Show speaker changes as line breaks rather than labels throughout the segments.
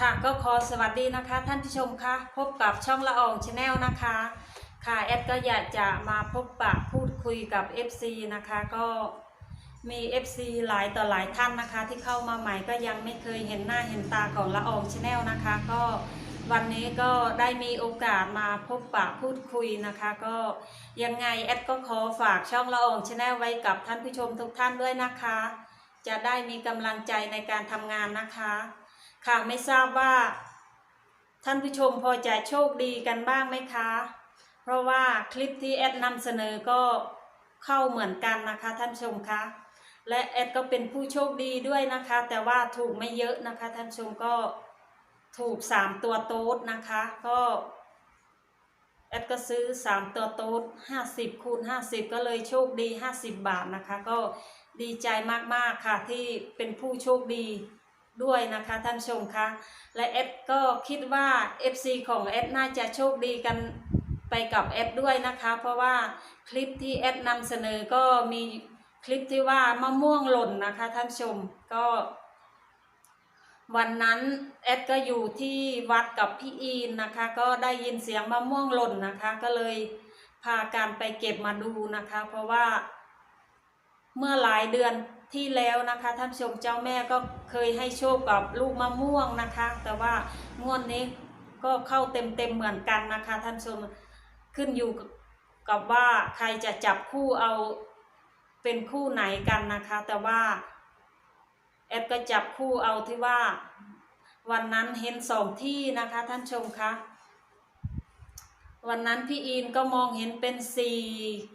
ค่ะก็ขอสวัสดีนะคะท่านผู้ชมคะพบกับช่องละอองชาแนลนะคะ ค่ะแอดก็อยากจะมาพบปะพูดคุยกับ FC นะคะก็มี FC หลายต่อหลายท่านนะคะ ที่เข้ามาใหม่ก็ยังไม่เคยเห็นหน้าเห็นตาของละอองชาแนลนะคะ ก็วันนี้ก็ได้มีโอกาสมาพบปะพูดคุยนะคะ ก็ยังไงแอดก็ขอฝากช่องละอองชาแนลไว้กับท่านผู้ชมทุกท่านด้วยนะคะ จะได้มีกำลังใจในการทำงานนะคะ ค่ะไม่ทราบว่า ท่านผู้ชมพอจะโชคดีกันบ้างไหมคะ เพราะว่าคลิปที่แอดนำเสนอก็เข้าเหมือนกันนะคะ ท่านชมคะและแอดก็เป็นผู้โชคดีด้วยนะคะ แต่ว่าถูกไม่เยอะนะคะ ท่านชมก็ถูกสามตัวโต๊ดนะคะ ก็แอดก็ซื้อสามตัวโต๊ดห้าสิบคูณห้าสิบก็เลยโชคดีห้าสิบบาทนะคะ ก็ดีใจมากๆค่ะที่เป็นผู้โชคดี ด้วยนะคะท่านชมคะและเอดก็คิดว่า FC ของเอดน่าจะโชคดีกันไปกับเอดด้วยนะคะ เพราะว่าคลิปที่เอดนำเสนอก็มีคลิปที่ว่ามะม่วงหล่นนะคะท่านชมก็ วันนั้นเอดก็อยู่ที่วัดกับพี่อีนนะคะ ก็ได้ยินเสียงมะม่วงหล่นนะคะ ก็เลยพาการไปเก็บมาดูนะคะ เพราะว่าเมื่อหลายเดือน ที่แล้วนะคะท่านชมเจ้าแม่ก็เคยให้โชคกับลูกมะม่วงนะคะ แต่ว่างวดนี้ก็เข้าเต็มๆเหมือนกันนะคะท่านชมขึ้นอยู่กับว่าใครจะจับคู่เอาเป็นคู่ไหนกันนะคะ แต่ว่าแอดก็จับคู่เอาที่ว่า วันนั้นเห็นสองที่นะคะท่านชมคะ วันนั้นพี่อีนก็มองเห็นเป็นสี่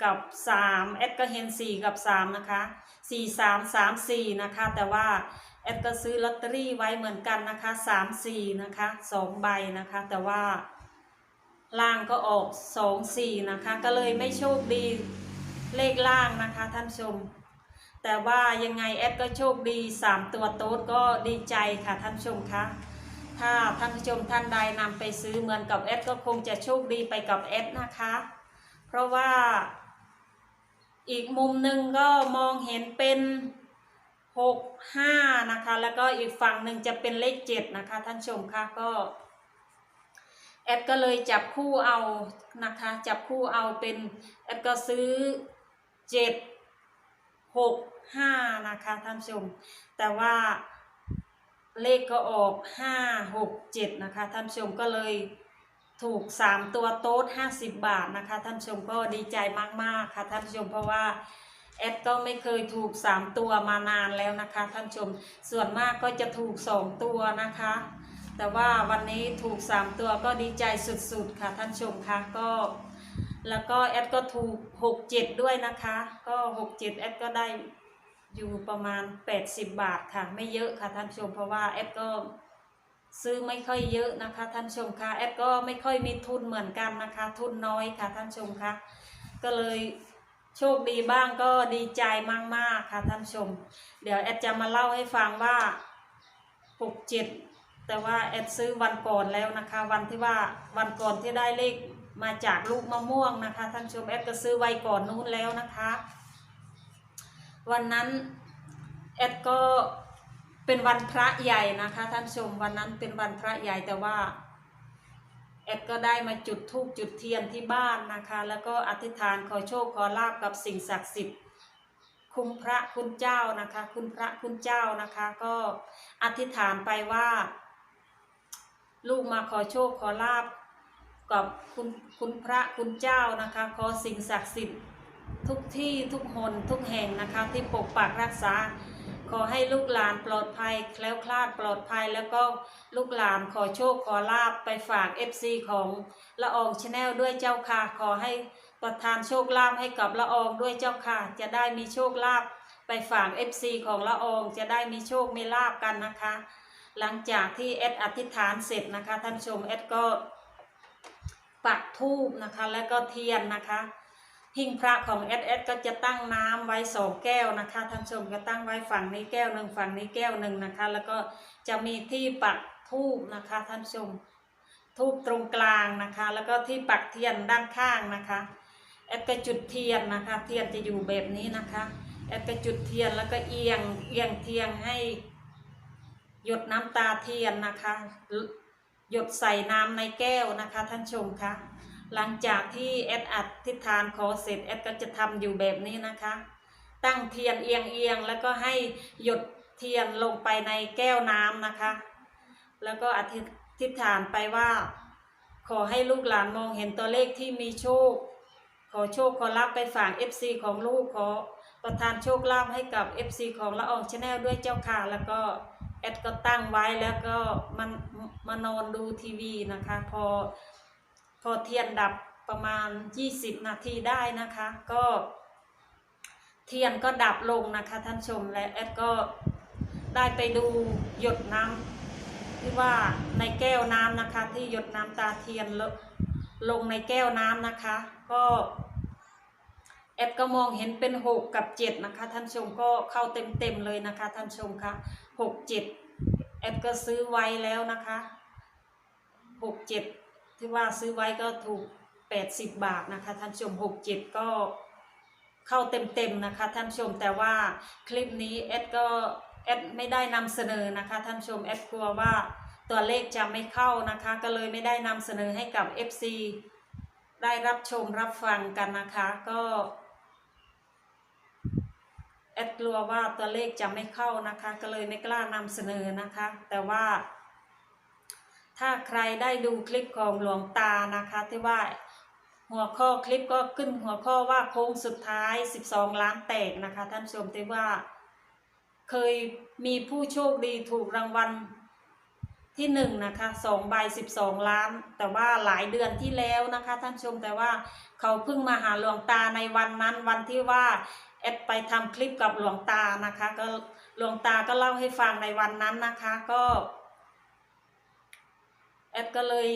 กับสามแอดก็เห็นสี่กับสามนะคะสี่สามสามสี่นะคะ แต่ว่าแอดก็ซื้อลอตเตอรี่ไว้เหมือนกันนะคะสามสี่นะคะสองใบนะคะ แต่ว่าล่างก็ออกสองสี่นะคะ ก็เลยไม่โชคดีเลขล่างนะคะท่านชม แต่ว่ายังไงแอดก็โชคดีสามตัวโต๊ดก็ดีใจค่ะท่านชมคะ ถ้าท่านผู้ชมท่านใดนำไปซื้อเหมือนกับแอดก็คงจะโชคดีไปกับแอดนะคะ เพราะว่าอีกมุมหนึ่งก็มองเห็นเป็นหกห้านะคะ แล้วก็อีกฝั่งหนึ่งจะเป็นเลขเจ็ดนะคะ ท่านชมค่ะก็แอดก็เลยจับคู่เอานะคะ จับคู่เอาเป็นแอดก็ซื้อเจ็ดหกห้านะคะ ท่านชม แต่ว่า เลขก็ออกห้าหกเจ็ดนะคะท่านผู้ชมก็เลยถูกสามตัวโต๊ดห้าสิบบาทนะคะท่านผู้ชมก็ดีใจมากๆค่ะท่านผู้ชมเพราะว่าแอดก็ไม่เคยถูกสามตัวมานานแล้วนะคะท่านผู้ชมส่วนมากก็จะถูกสองตัวนะคะ แต่ว่าวันนี้ถูกสามตัวก็ดีใจสุดๆค่ะท่านผู้ชมคะก็แล้วก็แอดก็ถูกหกเจ็ดด้วยนะคะ ก็หกเจ็ดแอดก็ได้ อยู่ประมาณ 80 บาทค่ะ ไม่เยอะค่ะท่านผู้ชมเพราะว่าแอดก็ซื้อไม่ค่อยเยอะนะคะท่านผู้ชมคะแอดก็ไม่ค่อยมีทุนเหมือนกันนะคะ ทุนน้อยค่ะท่านผู้ชมคะก็เลยโชคดีบ้างก็ดีใจมาก ๆ ค่ะท่านผู้ชม เดี๋ยวแอดจะมาเล่าให้ฟังว่า 67 แต่ว่าแอดซื้อวันก่อนแล้วนะคะ วันที่ว่าวันก่อนที่ได้เลขมาจากลูกมะม่วงนะคะท่านผู้ชมแอดก็ซื้อไว้ก่อนนู้นแล้วนะคะ วันนั้นแอดก็เป็นวันพระใหญ่นะคะท่านชมวันนั้นเป็นวันพระใหญ่แต่ว่าแอดก็ได้มาจุดธูปจุดเทียนที่บ้านนะคะ แล้วก็อธิษฐานขอโชคขอลาบกับสิ่งศักดิ์สิทธิ์คุณพระคุณเจ้านะคะ คุณพระคุณเจ้านะคะ ก็อธิษฐานไปว่า ลูกมาขอโชคขอลาบกับคุณคุณพระคุณเจ้านะคะ ขอสิ่งศักดิ์สิทธิ์ ทุกที่ทุกหนทุกแห่งนะคะที่ปกปักรักษา ขอให้ลูกหลานปลอดภัยแคล้วคลาดปลอดภัย แล้วก็ลูกหลานขอโชคขอลาบไปฝาก FC ของละอองชาแนลด้วยเจ้าค่ะขอให้ประทานโชคลาภให้กับละอองด้วยเจ้าค่ะ จะได้มีโชคลาภไปฝาก FC ของละอองจะได้มีโชคมีลาบกันนะคะ หลังจากที่แอดอธิษฐานเสร็จนะคะ ท่านชมแอดก็ปักธูปนะคะ แล้วก็เทียนนะคะ หิ้งพระของเอสเอสก็จะตั้งน้ำไว้สองแก้วนะคะท่านชมก็ตั้งไว้ฝั่งนี้แก้วหนึ่งฝั่งนี้แก้วหนึ่งนะคะ แล้วก็จะมีที่ปักทูบนะคะท่านชมทูบตรงกลางนะคะ แล้วก็ที่ปักเทียนด้านข้างนะคะแอดก็จุดเทียนนะคะ เทียนจะอยู่แบบนี้นะคะแอดก็จุดเทียนแล้วก็เอียงเอียงเทียนให้ หยดน้ำตาเทียนนะคะ หยดใส่น้ำในแก้วนะคะ ท่านชมคะ หลังจากที่แอดอัดทิฏฐานขอเสร็จแอดก็จะทำอยู่แบบนี้นะคะ ตั้งเทียนเอียงเอียงๆแล้วก็ให้หยดเทียนลงไปในแก้วน้ำนะคะ แล้วก็อธิษฐานไปว่า ขอให้ลูกหลานมองเห็นตัวเลขที่มีโชค ขอโชคขอลาบไปฝาก FC ของลูกขอประทานโชคลาภให้กับ FC ของละอองชาแนลด้วยเจ้าค่ะแล้วก็แอดก็ตั้งไว้แล้วก็มันมานอนดูทีวีนะคะ พอ พอเทียนดับประมาณ 20 นาทีได้นะคะ ก็ เทียนก็ดับลงนะคะท่านชมและแอดก็ได้ไปดูหยดน้ำที่ว่าในแก้วน้ำนะคะ ที่หยดน้ำตาเทียนลงลงในแก้วน้ำนะคะ ก็แอดก็มองเห็นเป็นหกกับเจ็ดนะคะ ท่านชมก็เข้าเต็มเต็มๆเลยนะคะ ท่านชมคะหกเจ็ดแอดก็ซื้อไว้แล้วนะคะหกเจ็ด ที่ว่าซื้อไว้ก็ถูกแปดสิบบาทนะคะท่านชมหกจ็ดก็เข้าเต็มเต็มๆนะคะท่านชมแต่ว่าคลิปนี้แอดก็แอดไม่ได้นำเสนอนะคะท่านชมแอดกลัวว่าตัวเลขจะไม่เข้านะคะ ก็เลยไม่ได้นำเสนอให้กับ FC ได้รับชมรับฟังกันนะคะก็แอดกลัวว่าตัวเลขจะไม่เข้านะคะ ก็เลยไม่กล้านำเสนอนะคะ แต่ว่า ถ้าใครได้ดูคลิปของหลวงตานะคะที่ว่าหัวข้อคลิปก็ขึ้นหัวข้อว่าโค้งสุดท้าย 12 ล้านแตกนะคะ ท่านผู้ชมที่ว่า เคยมีผู้โชคดีถูกรางวัลที่หนึ่งนะคะสองใบสิบสองล้าน แต่ว่าหลายเดือนที่แล้วนะคะ ท่านผู้ชมแต่ว่าเขาเพิ่งมาหาหลวงตาในวันนั้นวันที่ว่าแอดไปทำคลิปกับหลวงตานะคะ ก็หลวงตาก็เล่าให้ฟังในวันนั้นนะคะ ก็ ดก็เลย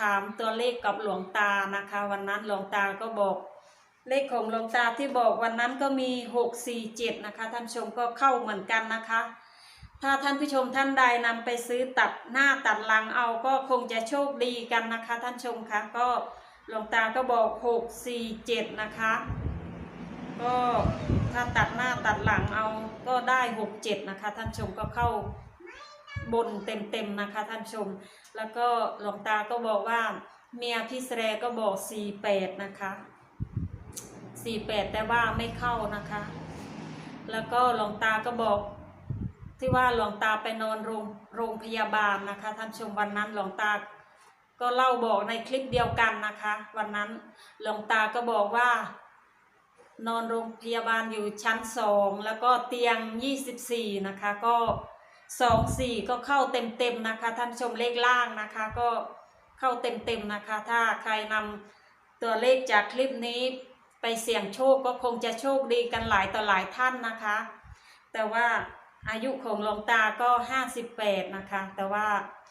ถามตัวเลขกับหลวงตานะคะ วันนั้นหลวงตาก็บอกเลขของหลวงตาที่บอกวันนั้นก็มีหกสี่เจ็ดนะคะ ท่านชมก็เข้าเหมือนกันนะคะ ถ้าท่านผู้ชมท่านใดนำไปซื้อตัดหน้าตัดหลังเอาก็คงจะโชคดีกันนะคะ ท่านชมคะก็หลวงตาก็บอกหกสี่เจ็ดนะคะ ก็ถ้าตัดหน้าตัดหลังเอาก็ได้หกเจ็ดนะคะ ท่านชมก็เข้า บนเต็มๆนะคะท่านชม แล้วก็หลวงตาก็บอกว่า เมียพี่แสรก็บอกสี่แปดนะคะสี่แปดแต่ว่าไม่เข้านะคะ แล้วก็หลวงตาก็บอกที่ว่าหลวงตาไปนอนโรงโรงพยาบาลนะคะท่านชมวันนั้นหลวงตาก็เล่าบอกในคลิปเดียวกันนะคะ วันนั้นหลวงตาก็บอกว่า นอนโรงพยาบาลอยู่ชั้นสองแล้วก็เตียง 24 นะคะ ก็ สองสี่ก็เข้าเต็มๆนะคะ ท่านชมเลขล่างนะคะ ก็เข้าเต็มๆนะคะ ถ้าใครนำตัวเลขจากคลิปนี้ไปเสี่ยงโชคก็คงจะโชคดีกันหลายต่อหลายท่านนะคะ แต่ว่าอายุของหลวงตาก็58นะคะ แต่ว่า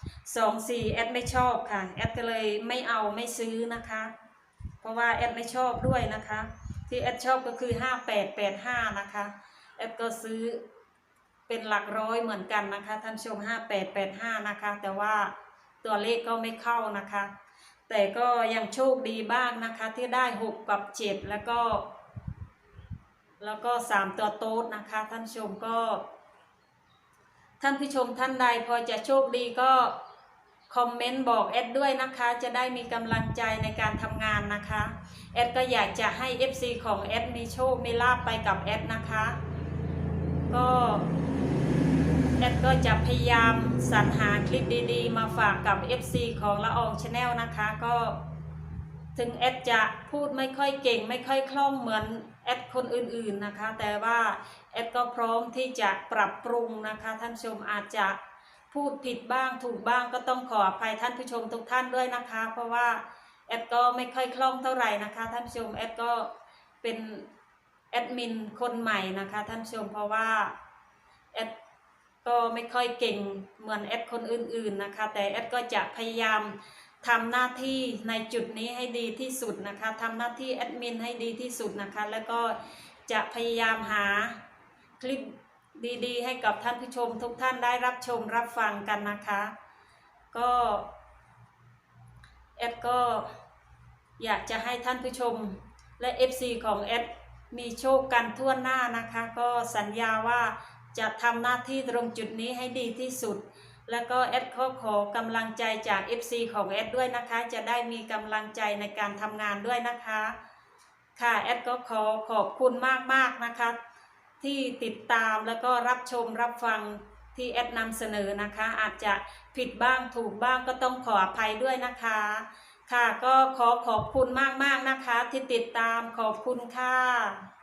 2 4แอดไม่ชอบค่ะ แอดก็เลยไม่เอาไม่ซื้อนะคะ เพราะว่าแอดไม่ชอบด้วยนะคะ ที่แอดชอบก็คือ5885นะคะ แอดก็ซื้อ เป็นหลักร้อยเหมือนกันนะคะ ท่านชม 5885 นะคะ แต่ว่าตัวเลขก็ไม่เข้านะคะ แต่ก็ยังโชคดีบ้างนะคะที่ได้ 6 กับ 7 แล้วก็ แล้วก็ 3 ตัวโต๊ดนะคะ ท่านชมก็ ท่านผู้ชมท่านใดพอจะโชคดีก็คอมเมนต์บอกแอดด้วยนะคะ จะได้มีกำลังใจในการทำงานนะคะ แอดก็อยากจะให้ FC ของแอดมีโชคมีลาบไปกับแอดนะคะ ก็แอดก็จะพยายามสรรหาคลิปดีๆ มาฝากกับ FC ของละอองชาแนลนะคะก็ถึงแอดจะพูดไม่ค่อยเก่ง ไม่ค่อยคล่องเหมือนแอดคนอื่นๆนะคะ แต่ว่าแอดก็พร้อมที่จะปรับปรุงนะคะท่านชมอาจจะพูดผิดบ้างถูกบ้างก็ต้องขออภัยท่านผู้ชมทุกท่านด้วยนะคะ เพราะว่าแอดก็ไม่ค่อยคล่องเท่าไหร่นะคะ ท่านผู้ชมแอดก็เป็น แอดมินคนใหม่นะคะท่านชมเพราะว่าแอดก็ไม่ค่อยเก่งเหมือนแอดคนอื่นๆนะคะ แต่แอดก็จะพยายามทำหน้าที่ในจุดนี้ให้ดีที่สุดนะคะทำหน้าที่แอดมินให้ดีที่สุดนะคะ แล้วก็จะพยายามหาคลิปดีๆ ให้กับท่านผู้ชมทุกท่านได้รับชมรับฟังกันนะคะ ก็แอดก็อยากจะให้ท่านผู้ชมและ FC ของแอด มีโชคกันทั่วหน้านะคะ ก็สัญญาว่าจะทำหน้าที่ตรงจุดนี้ให้ดีที่สุด แล้วก็แอดขอขอกำลังใจจาก FC ของแอดด้วยนะคะ จะได้มีกำลังใจในการทำงานด้วยนะคะ ค่ะแอดก็ขอขอบคุณมากๆนะคะ ที่ติดตามแล้วก็รับชมรับฟังที่แอดนำเสนอนะคะ อาจจะผิดบ้างถูกบ้างก็ต้องขออภัยด้วยนะคะ ค่ะก็ขอขอบคุณมากๆนะคะที่ติดตามขอบคุณค่ะ